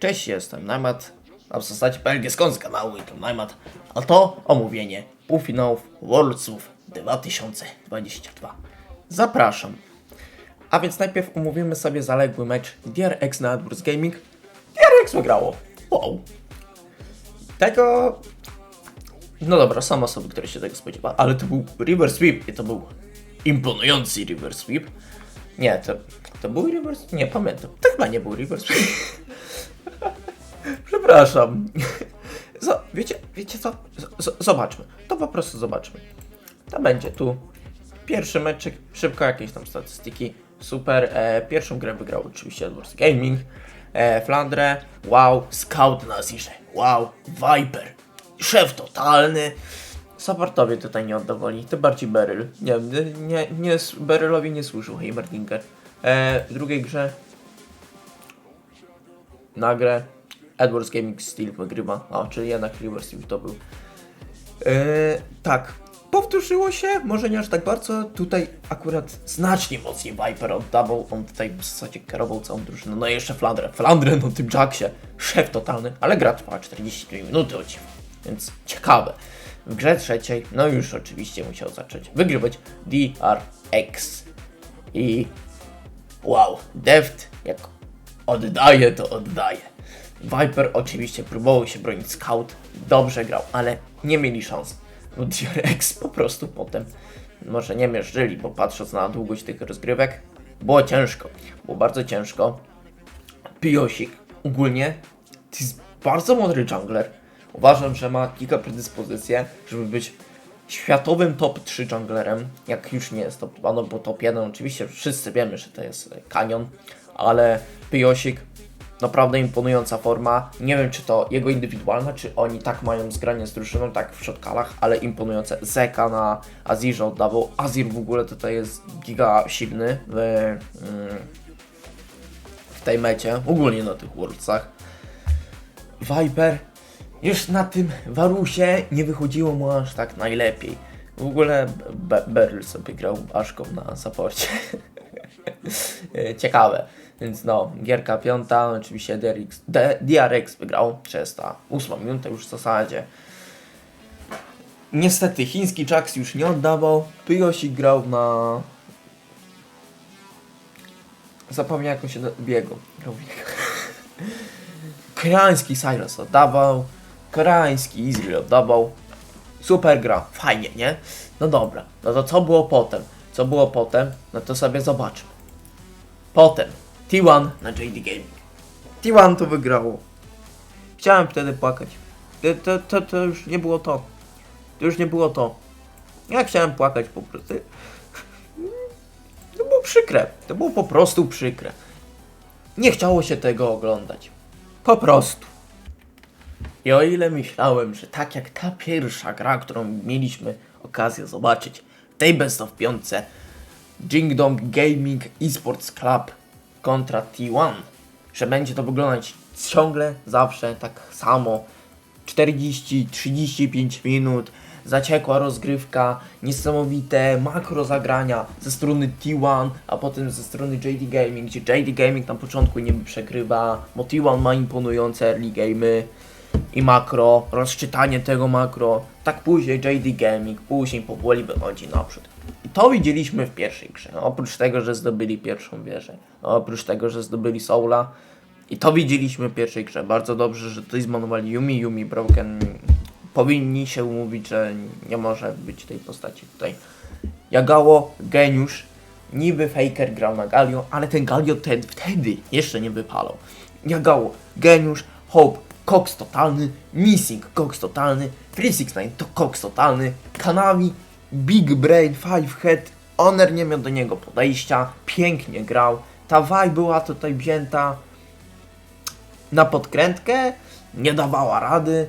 Cześć, jestem Najmat, a w zasadzie PLG skąd z kanału i to Najmat, a to omówienie półfinałów Worldsów 2022. Zapraszam. A więc najpierw omówimy sobie zaległy mecz DRX na AdWords Gaming. DRX wygrało. Wow. Tego... No dobra, są osoby, które się tego spodziewały, ale to był River Sweep i to był imponujący River Sweep. Nie, to, to był River Sweep? Nie, pamiętam. To chyba nie był River Sweep. Przepraszam. Z- wiecie, wiecie co? Z- zobaczmy. To po prostu zobaczmy. To będzie tu pierwszy meczek, szybko jakieś tam statystyki. Super. E, pierwszą grę wygrał oczywiście Edwards Gaming. E, Flandre, wow, Scout na Azirze, wow, Viper, szef totalny. Supportowie tutaj nie oddawali, to bardziej Beryl. Nie, nie, nie, Berylowi nie służył Heimerdinger. E, w drugiej grze na grę Edwards Gaming Steel wygrywa. O, czyli jednak River Steel to był. Yy, tak. Powtórzyło się, może nie aż tak bardzo. Tutaj akurat znacznie mocniej Viper oddawał. On tutaj w zasadzie kierował całą drużyną. No i jeszcze Flandre. Flandre na tym Jacksie. Szef totalny, ale gra trwała 42 minuty o. Więc ciekawe. W grze trzeciej, no już oczywiście musiał zacząć wygrywać DRX. I wow, Deft jak oddaje, to oddaje. Viper oczywiście próbował się bronić Scout, dobrze grał, ale nie mieli szans. Bo DRX po prostu potem może nie mierzyli, bo patrząc na długość tych rozgrywek, było ciężko. Było bardzo ciężko. Piosik ogólnie to jest bardzo mądry jungler. Uważam, że ma kilka predyspozycje, żeby być światowym top 3 junglerem, jak już nie jest top 2, no bo top 1 oczywiście wszyscy wiemy, że to jest Kanion, ale Piosik naprawdę imponująca forma. Nie wiem, czy to jego indywidualna, czy oni tak mają zgranie z drużyną, tak w shotkalach, ale imponujące. Zeka na Azirze oddawał. Azir w ogóle tutaj jest giga silny w, mm, w tej mecie, ogólnie na tych Worldsach. Viper już na tym Warusie nie wychodziło mu aż tak najlepiej. W ogóle Be Beryl sobie grał Aszką na saporcie. Ciekawe. Więc no, gierka piąta, oczywiście DRX, D, DRX wygrał, 308 minuta już w zasadzie. Niestety chiński Jax już nie oddawał, Pyosik grał na... Zapomniałem jak on się w biegu. Koreański Cyrus oddawał, koreański Izrael oddawał. Super gra, fajnie, nie? No dobra, no to co było potem? Co było potem? No to sobie zobaczmy. Potem T1 na JD Gaming. T1 to wygrało. Chciałem wtedy płakać. To, to, to, to już nie było to. To już nie było to. Ja chciałem płakać po prostu. To było przykre. To było po prostu przykre. Nie chciało się tego oglądać. Po prostu. I o ile myślałem, że tak jak ta pierwsza gra, którą mieliśmy okazję zobaczyć w tej Best of 5, Jing Dong Gaming Esports Club kontra T1, że będzie to wyglądać ciągle, zawsze tak samo. 40-35 minut, zaciekła rozgrywka, niesamowite makro zagrania ze strony T1, a potem ze strony JD Gaming, gdzie JD Gaming na początku niby przegrywa, bo T1 ma imponujące early gamey i makro, rozczytanie tego makro, tak później JD Gaming, później powoli wychodzi naprzód. To widzieliśmy w pierwszej grze. No, oprócz tego, że zdobyli pierwszą wieżę, no, oprócz tego, że zdobyli Soula, i to widzieliśmy w pierwszej grze. Bardzo dobrze, że tutaj zmanowali Yumi, Yumi Broken. Powinni się umówić, że nie może być tej postaci tutaj. Jagało, geniusz, niby Faker grał na Galio, ale ten Galio ten wtedy jeszcze nie wypalał. Jagało, geniusz, Hope, Cox totalny, Missing, Cox totalny, 369 to Cox totalny, Kanami, Big Brain, Five Head, Honor nie miał do niego podejścia, pięknie grał, ta Waj była tutaj wzięta na podkrętkę, nie dawała rady,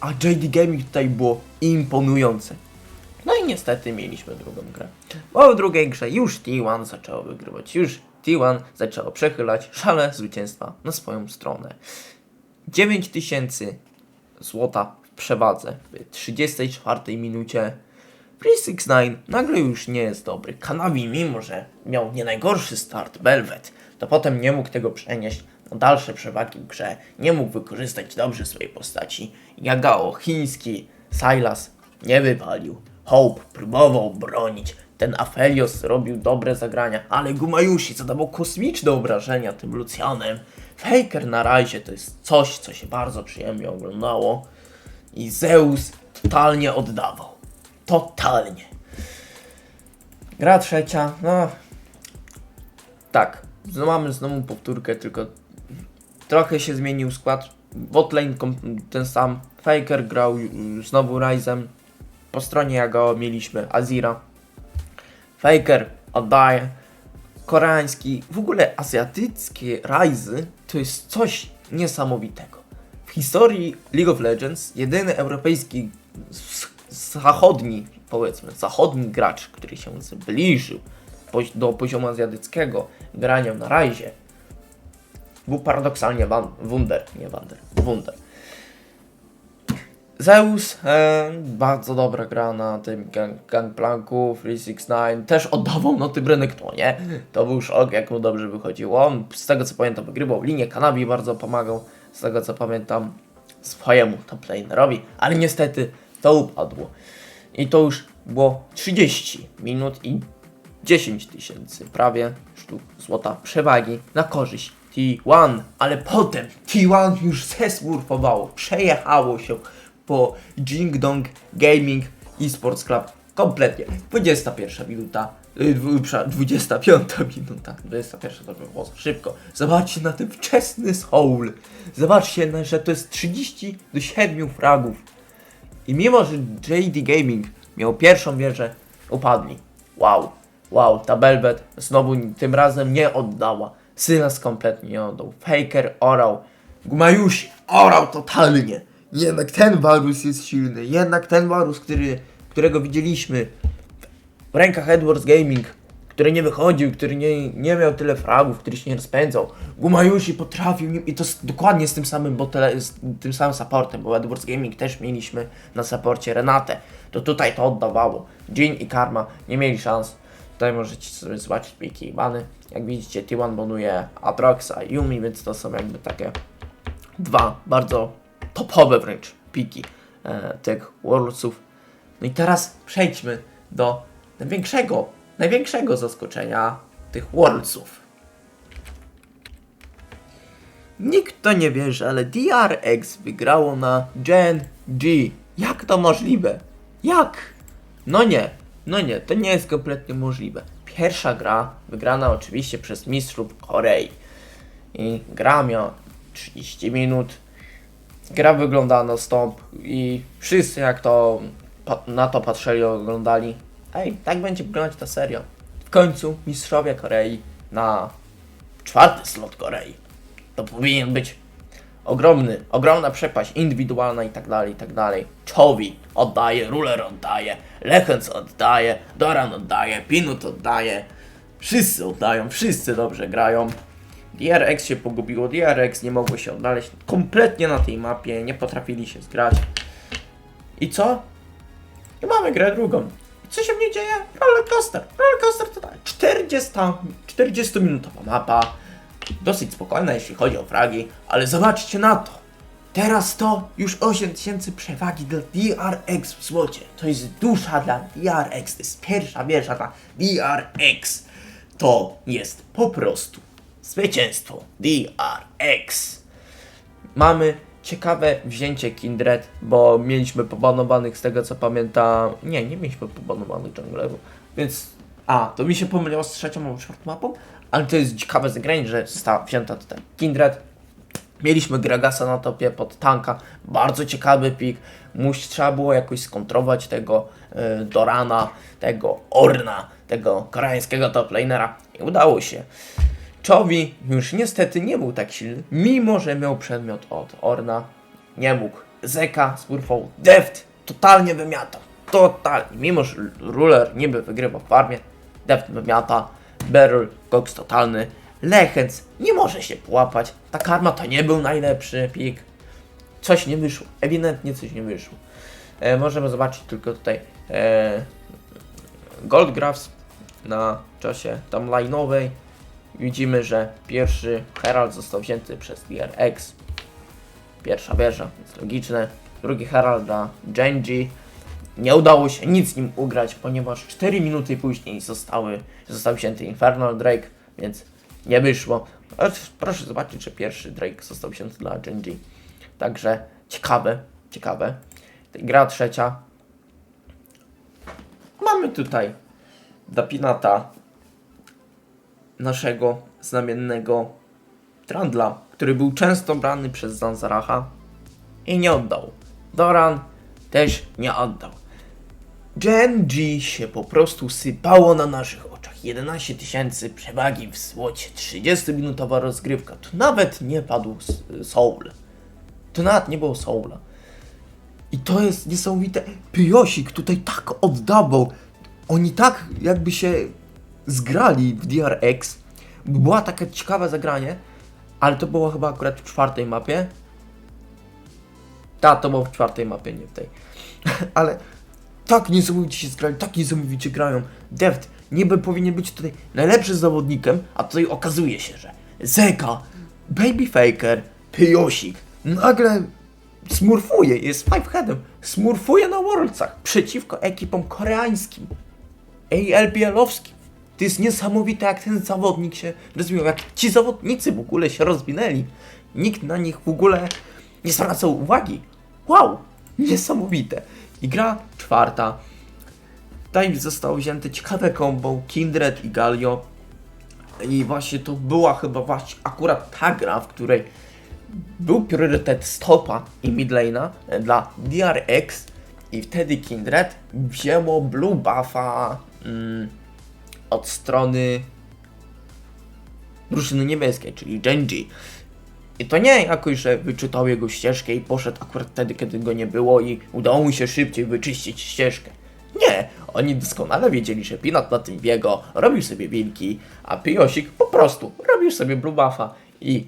a JD Gaming tutaj było imponujące. No i niestety mieliśmy drugą grę. Bo w drugiej grze już T1 zaczęło wygrywać, już T1 zaczęło przechylać szale zwycięstwa na swoją stronę. 9000 złota w przewadze w 34 minucie. 369 nagle już nie jest dobry. Kanavi, mimo że miał nie najgorszy start, Belvet, to potem nie mógł tego przenieść. o dalsze przewagi w grze, nie mógł wykorzystać dobrze swojej postaci. Yagao, chiński, Silas nie wypalił. Hope próbował bronić. Ten Aphelios robił dobre zagrania, ale Gumayushi zadawał kosmiczne obrażenia tym Lucianem. Faker na razie to jest coś, co się bardzo przyjemnie oglądało. I Zeus totalnie oddawał. Totalnie. Gra trzecia, no. Tak, mamy znowu powtórkę, tylko trochę się zmienił skład. Botlane ten sam. Faker grał znowu Ryzem. Po stronie Yagao mieliśmy Azira. Faker oddaje. Koreański, w ogóle azjatyckie Ryzy to jest coś niesamowitego. W historii League of Legends jedyny europejski zachodni, powiedzmy, zachodni gracz, który się zbliżył do poziomu azjatyckiego grania na Ryzie, był paradoksalnie Wunder, nie Wander, Wunder. Zeus, e, bardzo dobra gra na tym gang, Gangplanku, 369, też oddawał noty Brenektonie, to był szok, jak mu dobrze wychodziło. On, z tego co pamiętam, wygrywał linię, Kanabi bardzo pomagał, z tego co pamiętam, swojemu toplanerowi, ale niestety to upadło. I to już było 30 minut i 10 tysięcy prawie sztuk złota przewagi na korzyść T1, ale potem T1 już zesmurfowało, przejechało się po Jing Dong Gaming Esports Club kompletnie. 21 minuta, y, dwu- przepraszam, 25 minuta, 21 to by było szybko. Zobaczcie na ten wczesny soul. Zobaczcie, że to jest 30 do 7 fragów. I mimo, że JD Gaming miał pierwszą wieżę, upadli. Wow, wow, ta Belbet znowu tym razem nie oddała. Sylas kompletnie nie oddał. Faker orał. Gumajushi orał totalnie. Jednak ten Varus jest silny. Jednak ten Varus, który, którego widzieliśmy w rękach Edwards Gaming, który nie wychodził, który nie, nie miał tyle fragów, który się nie rozpędzał. Gumajushi potrafił nim, i to z, dokładnie z tym samym botele, z tym samym supportem, bo Edwards Gaming też mieliśmy na supporcie Renatę. To tutaj to oddawało. Jin i Karma nie mieli szans. Tutaj możecie sobie zobaczyć piki i bany. Jak widzicie, T1 bonuje Atroxa i Yumi, więc to są jakby takie dwa bardzo topowe wręcz piki e, tych Worldsów. No i teraz przejdźmy do największego, największego zaskoczenia tych Worldsów. Nikt to nie wierzy, ale DRX wygrało na Gen G. Jak to możliwe? Jak? No nie, no nie, to nie jest kompletnie możliwe. Pierwsza gra wygrana oczywiście przez mistrzów Korei. I gra miała 30 minut. Gra wyglądała na stop i wszyscy jak to na to patrzyli, oglądali. Ej, tak będzie wyglądać ta seria. W końcu mistrzowie Korei na czwarty slot Korei. To powinien być ogromny, ogromna przepaść indywidualna i tak dalej, i tak dalej. Czowi oddaje, Ruler oddaje, Lechens oddaje, Doran oddaje, Pinut oddaje. Wszyscy oddają, wszyscy dobrze grają. DRX się pogubiło, DRX nie mogło się odnaleźć kompletnie na tej mapie, nie potrafili się zgrać. I co? I mamy grę drugą. Co się w niej dzieje? Rollercoaster. Rollercoaster to tak. 40, 40 minutowa mapa. Dosyć spokojna, jeśli chodzi o fragi, ale zobaczcie na to. Teraz to już 8000 przewagi dla DRX w złocie. To jest dusza dla DRX. To jest pierwsza wieża dla DRX. To jest po prostu zwycięstwo DRX. Mamy ciekawe wzięcie Kindred, bo mieliśmy pobanowanych z tego co pamiętam. Nie, nie mieliśmy pobanowanych junglerów, więc. A, to mi się pomyliło z trzecią albo czwartą mapą, ale to jest ciekawe zagranie, że została wzięta tutaj Kindred. Mieliśmy Gragasa na topie pod tanka, bardzo ciekawy pik. Muś, trzeba było jakoś skontrować tego y, Dorana, tego Orna, tego koreańskiego toplanera i udało się. Czowi już niestety nie był tak silny, mimo że miał przedmiot od Orna. Nie mógł. Zeka spurfował. Deft totalnie wymiata. Totalnie. Mimo że Ruler niby wygrywa w farmie, Deft wymiata. Beryl, koks totalny. Lechens nie może się połapać. Ta karma to nie był najlepszy pik. Coś nie wyszło. Ewidentnie coś nie wyszło. E, możemy zobaczyć tylko tutaj e, Gold Graphs na czasie tam line'owej. Widzimy, że pierwszy Herald został wzięty przez DRX. Pierwsza wieża, jest logiczne. Drugi Herald dla Genji. Nie udało się nic nim ugrać, ponieważ 4 minuty później zostały, został wzięty Infernal Drake, więc nie wyszło. Proszę zobaczyć, że pierwszy Drake został wzięty dla Genji. Także ciekawe, ciekawe. Gra trzecia. Mamy tutaj Dapinata, naszego znamiennego Trandla, który był często brany przez Zanzaracha i nie oddał. Doran też nie oddał. Gen G się po prostu sypało na naszych oczach. 11 tysięcy przewagi w złocie, 30-minutowa rozgrywka. Tu nawet nie padł Soul. Tu nawet nie było Soula. I to jest niesamowite. Pyjosik tutaj tak oddawał. Oni tak jakby się zgrali w DRX. Była taka ciekawe zagranie, ale to było chyba akurat w czwartej mapie. Tak, to było w czwartej mapie, nie w tej. ale tak niesamowicie się zgrali, tak niesamowicie grają. Deft niby powinien być tutaj najlepszym zawodnikiem, a tutaj okazuje się, że Zeka, Baby Faker, Pyjosik nagle smurfuje, jest fiveheadem, smurfuje na Worldsach przeciwko ekipom koreańskim. ALBL-owskim. To jest niesamowite, jak ten zawodnik się rozwinął, jak ci zawodnicy w ogóle się rozwinęli. Nikt na nich w ogóle nie zwracał uwagi. Wow, niesamowite. I gra czwarta. Tutaj zostało wzięte ciekawe combo Kindred i Galio. I właśnie to była chyba właśnie akurat ta gra, w której był priorytet stopa i midlane'a e, dla DRX i wtedy Kindred wzięło blue buffa mm, od strony drużyny niebieskiej, czyli Genji. I to nie jakoś, że wyczytał jego ścieżkę i poszedł akurat wtedy, kiedy go nie było i udało mu się szybciej wyczyścić ścieżkę. Nie, oni doskonale wiedzieli, że Pinat na tym biego, robił sobie wilki, a Pyjosik po prostu robił sobie blue buffa i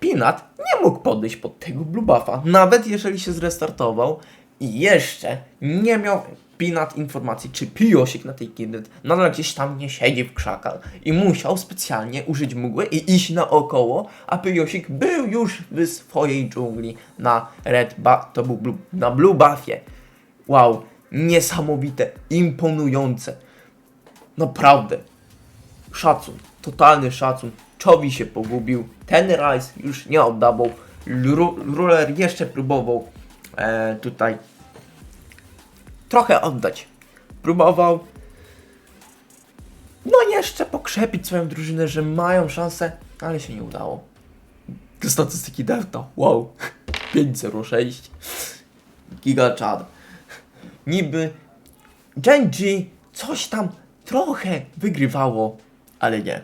Pinat nie mógł podejść pod tego blue buffa, nawet jeżeli się zrestartował i jeszcze nie miał Pinat informacji, czy Pyjosik na tej Kindred nadal gdzieś tam nie siedzi w krzakach i musiał specjalnie użyć mgły i iść naokoło, a Pyjosik był już w swojej dżungli na Red ba to był blue, na Blue Buffie. Wow, niesamowite, imponujące. Naprawdę. Szacun, totalny szacun. Czowi się pogubił, ten Rice już nie oddawał, Ru- Ruler jeszcze próbował e, tutaj trochę oddać. Próbował no jeszcze pokrzepić swoją drużynę, że mają szansę, ale się nie udało. Statystyki Delta, wow, 506, Giga Chad. Niby Genji coś tam trochę wygrywało, ale nie.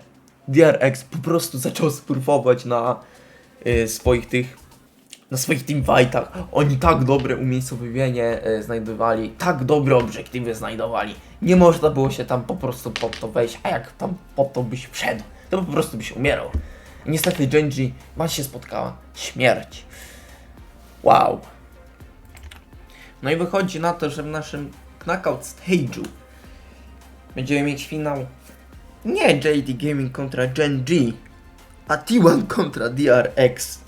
DRX po prostu zaczął spurfować na y, swoich tych na swoich teamfightach. Oni tak dobre umiejscowienie e, znajdowali, tak dobre obiektywy znajdowali. Nie można było się tam po prostu pod to wejść, a jak tam pod to byś wszedł, to po prostu byś umierał. Niestety Genji was się spotkała śmierć. Wow. No i wychodzi na to, że w naszym knockout stage'u będziemy mieć finał nie JD Gaming kontra Gen G, a T1 kontra DRX.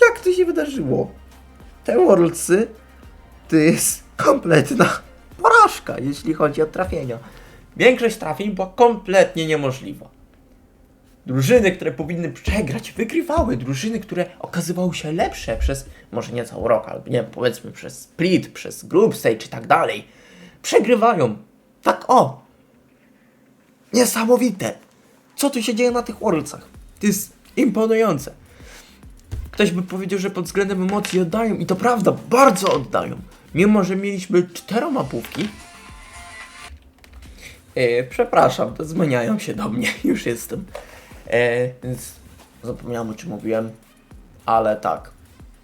Jak to się wydarzyło? Te Worldsy to jest kompletna porażka, jeśli chodzi o trafienia. Większość trafień była kompletnie niemożliwa. Drużyny, które powinny przegrać, wygrywały. Drużyny, które okazywały się lepsze przez może nie cały rok, ale nie wiem, powiedzmy przez split, przez group stage tak dalej, przegrywają. Tak o! Niesamowite! Co tu się dzieje na tych Worldsach? To jest imponujące. Ktoś by powiedział, że pod względem emocji oddają i to prawda, bardzo oddają. Mimo, że mieliśmy czteroma półki. E, przepraszam, to zmieniają się do mnie, już jestem. E, więc zapomniałem o czym mówiłem, ale tak.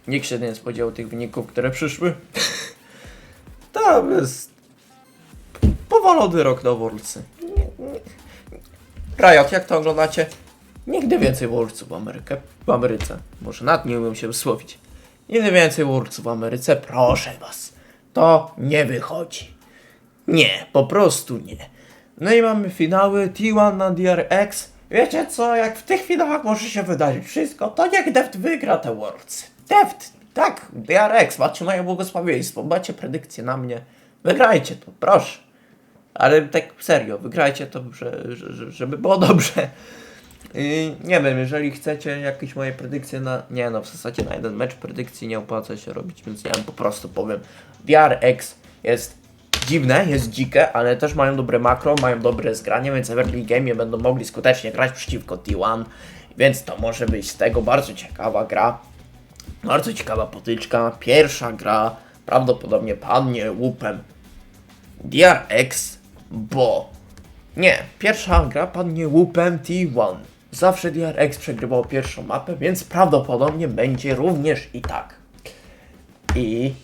Nikt się nie spodziewał tych wyników, które przyszły. to jest powolony rok. Nie- nie- Riot, jak to oglądacie? Nigdy więcej Worldsów w w Ameryce. Może nad nie umiem się wysłowić. Nigdy więcej Worldsów w Ameryce, proszę was. To nie wychodzi. Nie, po prostu nie. No i mamy finały T1 na DRX. Wiecie co, jak w tych chwilach może się wydarzyć wszystko, to niech Deft wygra te Worlds. Deft, tak, DRX, macie moje błogosławieństwo, macie predykcję na mnie. Wygrajcie to, proszę. Ale tak serio, wygrajcie to, że, że, że- żeby było dobrze. Nie wiem, jeżeli chcecie jakieś moje predykcje na... Nie no, w zasadzie na jeden mecz predykcji nie opłaca się robić, więc ja po prostu powiem. DRX jest dziwne, jest dzikie, ale też mają dobre makro, mają dobre zgranie, więc w early game będą mogli skutecznie grać przeciwko T1, więc to może być z tego bardzo ciekawa gra. Bardzo ciekawa potyczka, pierwsza gra, prawdopodobnie padnie łupem DRX, bo nie, pierwsza gra padnie łupem T1. Zawsze DRX przegrywał pierwszą mapę, więc prawdopodobnie będzie również i tak. I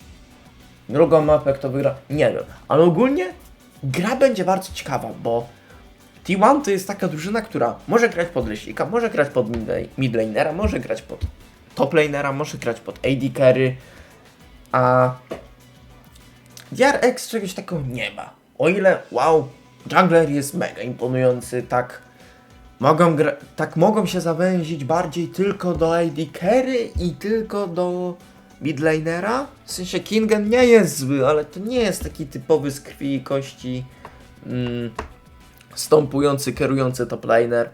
drugą mapę kto wygra, nie wiem. Ale ogólnie gra będzie bardzo ciekawa, bo T1 to jest taka drużyna, która może grać pod Lesika, może grać pod midla- midlanera, może grać pod toplanera, może grać pod AD carry, a DRX czegoś takiego nie ma. O ile, wow, jungler jest mega imponujący, tak mogą, gra- tak mogą się zawęzić bardziej tylko do AD carry i tylko do midlanera. W sensie Kingen nie jest zły, ale to nie jest taki typowy z krwi i kości mm, stąpujący, kierujący top laner.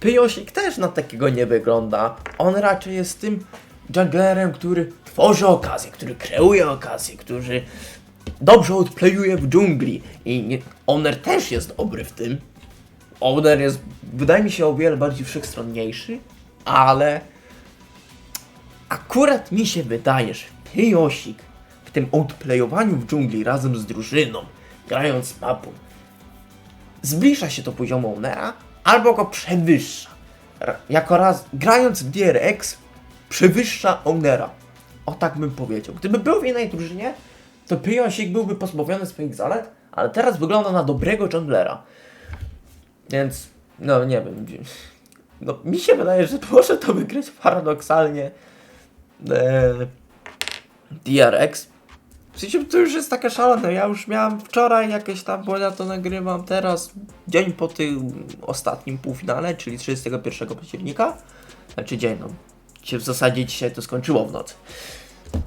Pyjosik też na takiego nie wygląda. On raczej jest tym junglerem, który tworzy okazję, który kreuje okazję, który dobrze odplayuje w dżungli. I nie, Owner też jest dobry w tym. Owner jest, wydaje mi się, o wiele bardziej wszechstronniejszy, ale akurat mi się wydaje, że Pyjosik w tym outplayowaniu w dżungli razem z drużyną, grając mapą, zbliża się do poziomu Ownera, albo go przewyższa. Jako raz, grając w DRX, przewyższa Ownera. O tak bym powiedział. Gdyby był w innej drużynie, to Pyjosik byłby pozbawiony swoich zalet, ale teraz wygląda na dobrego junglera. Więc, no nie wiem. No, mi się wydaje, że może to wygrać paradoksalnie e, DRX. W sensie to już jest takie szalone. Ja już miałem wczoraj jakieś tam, bo ja to nagrywam teraz, dzień po tym ostatnim półfinale, czyli 31 października. Znaczy dzień, no. Się w zasadzie dzisiaj to skończyło w nocy.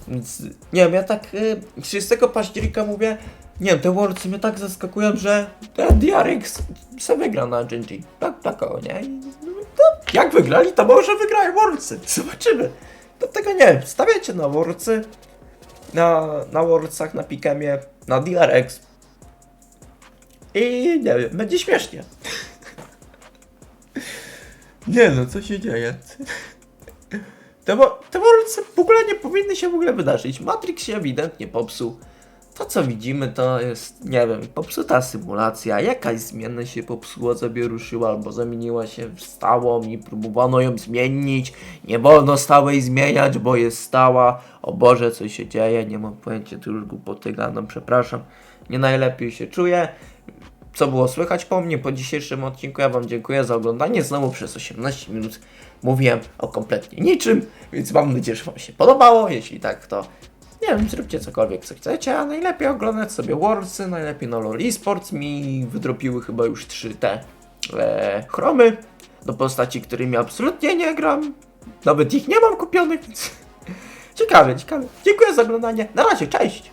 Więc nie wiem, ja tak y, 30 października mówię, nie wiem, te Worldsy mnie tak zaskakują, że DRX se wygra na GG. Tak, tak o, nie? No, to jak wygrali, to może wygrają Worldsy. Zobaczymy. Dlatego nie wiem, stawiajcie na Worldsy, na, na Worldsach, na Pikemie, na DRX. I nie wiem, będzie śmiesznie. nie no, co się dzieje? Te, te Worldsy w ogóle nie powinny się w ogóle wydarzyć. Matrix się ewidentnie popsuł. To co widzimy to jest, nie wiem, popsuta symulacja, jakaś zmiana się popsuła, sobie ruszyła albo zamieniła się w stałą i próbowano ją zmienić. Nie wolno stałej zmieniać, bo jest stała. O Boże, co się dzieje, nie mam pojęcia, tu już głupoty gadam, przepraszam. Nie najlepiej się czuję. Co było słychać po mnie po dzisiejszym odcinku? Ja Wam dziękuję za oglądanie. Znowu przez 18 minut mówiłem o kompletnie niczym, więc mam nadzieję, że Wam się podobało. Jeśli tak, to nie wiem, zróbcie cokolwiek, co chcecie, a najlepiej oglądać sobie Worldsy, najlepiej na LoL Esports. Mi wydropiły chyba już 3 te e, chromy do postaci, którymi absolutnie nie gram. Nawet ich nie mam kupionych, więc ciekawe, ciekawe. Dziękuję za oglądanie. Na razie, cześć!